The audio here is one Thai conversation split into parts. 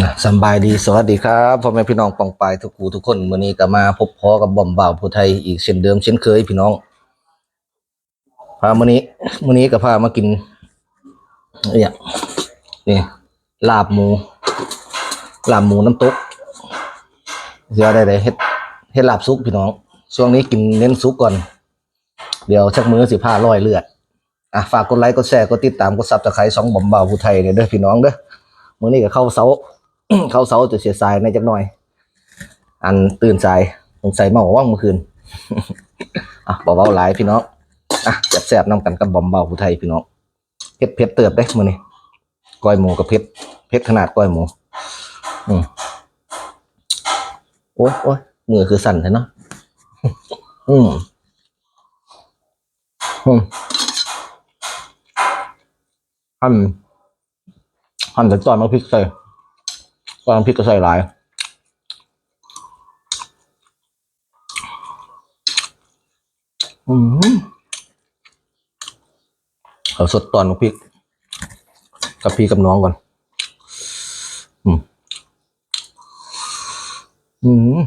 นะสบายดีสวัสดีครับพ่อแม่พี่น้องปองปายทุกคูทุกคนวันนี้ก็มาพบพอกับบอมบ่าวผู้ไทยอีกเช่นเดิมเช่นเคยพี่น้องพามื้อนี้มื้อนี้ก็พามากินเนี่ยนี่ลาบหมู ลาบหมูน้ำตกเดี๋ยวได้ได้เฮ็ดเฮ็ดลาบซุปพี่น้อง ช่วงนี้กินเน้นซุปก่อน เดี๋ยวชักมือสิพาร้อยเลือดอะฝากกดไลค์กดแชร์กดติดตามกดซับสไครต์สองบอมบ่าวผู้ไทยเนี่ยเด้อพี่น้องเด้อมื้อนี้ก็เข้าเสา เข้าเสาจะเสียสายในจักหน่อย อันตื่นสายสงสัยเมาว่างเมื่อคืนอะเบาๆหลายพี่น้องอะแซ่บๆน้ำกันกับบอมเบาผู้ไทยพี่น้องเผ็ดเผ็ดเติบได้มือนี้ก้อยหมูกับเผ็ดเผ็ดขนาดก้อยหมู อืมโอ้ยโอ้ยมือคือสั่นเลยเนาะอืมอืมหั่นหั่นแต่ตอนมาพริกใส่ ตอนน้ำพริกก็ใส่หลายอืมเอาสดตอนน้ำพริก กับพี่กับน้องก่อน อืมอืม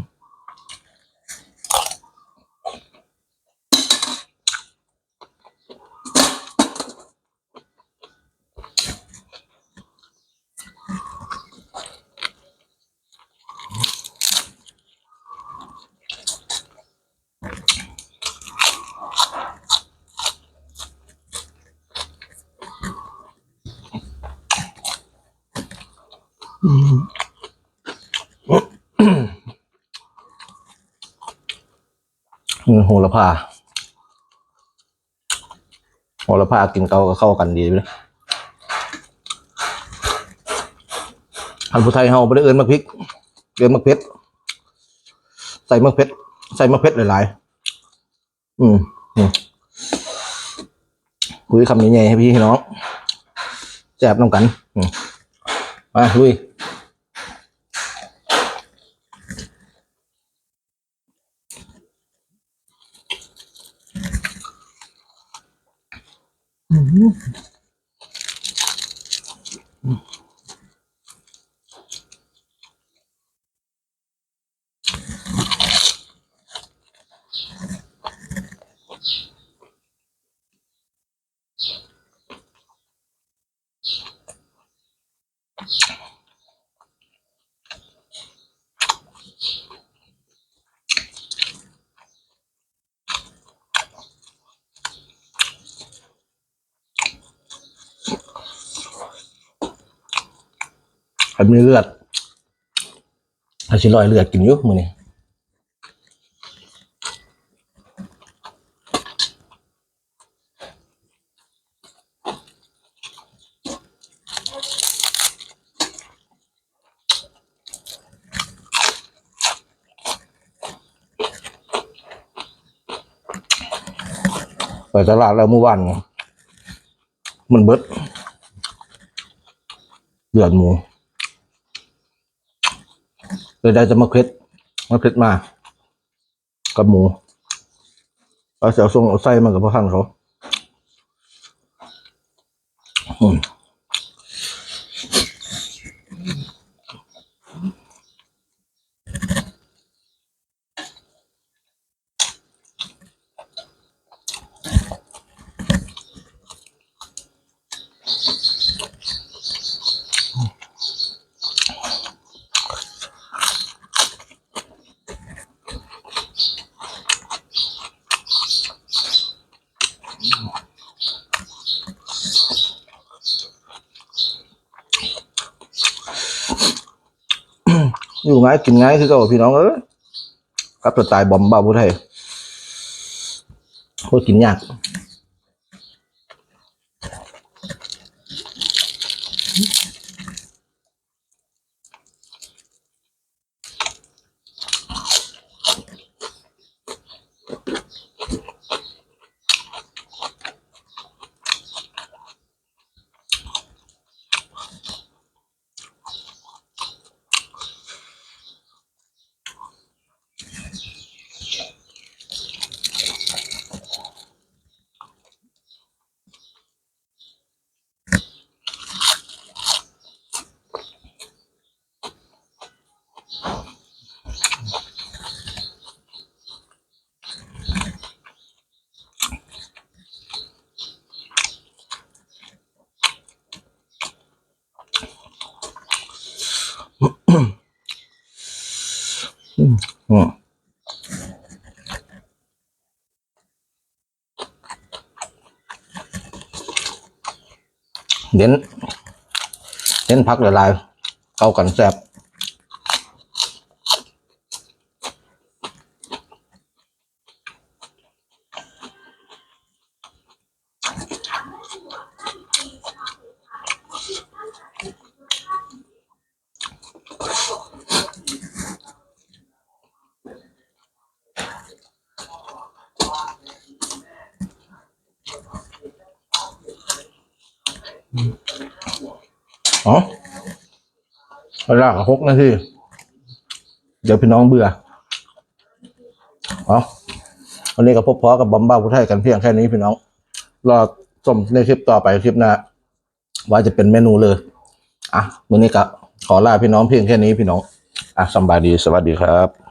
โหระพาโหระพากินเกาก็เข้ากันดีเลยอันผู้ไทยเฮาไม่ได้เอิ้นมะพริกเอิ้นมะเพ็ดใส่มะเพ็ดใส่มะเพ็ดหลายๆ อืมอืมคุยคำใหญ่ๆให้พี่น้องแจบน้ำกันอืมมาลุย Угу. ให้มีเลือดให้ชิลอยเลือดกินอยู่มือนี่ไปตลาดแล้วเมื่อวานมันเบิดเลือดหมู เลยได้จะมาเคล็ดมาเคล็ดมา กับหมูเอาเสียวทรงเอาไส้มากับพ่อท่านเขาอืม อยู่ง่ายกินง่ายคือเก่าพี่น้องเอ้ยครับสไตล์บอมบ้าผู้ไทยโคตรกินยาก เน้นเน้นพักละลายๆเข้ากันแซ่บ อ๋อเวลาหกนาทีเดี๋ยวพี่น้องเบื่ออ๋อวันนี้ก็พบพอกับบอมบ้าผู้ไทยกันเพียงแค่นี้พี่น้อง รอชมในคลิปต่อไปคลิปหน้าว่าจะเป็นเมนูเลย อะวันนี้ก็ขอลาพี่น้องเพียงแค่นี้พี่น้อง อะสบายดีสวัสดีครับ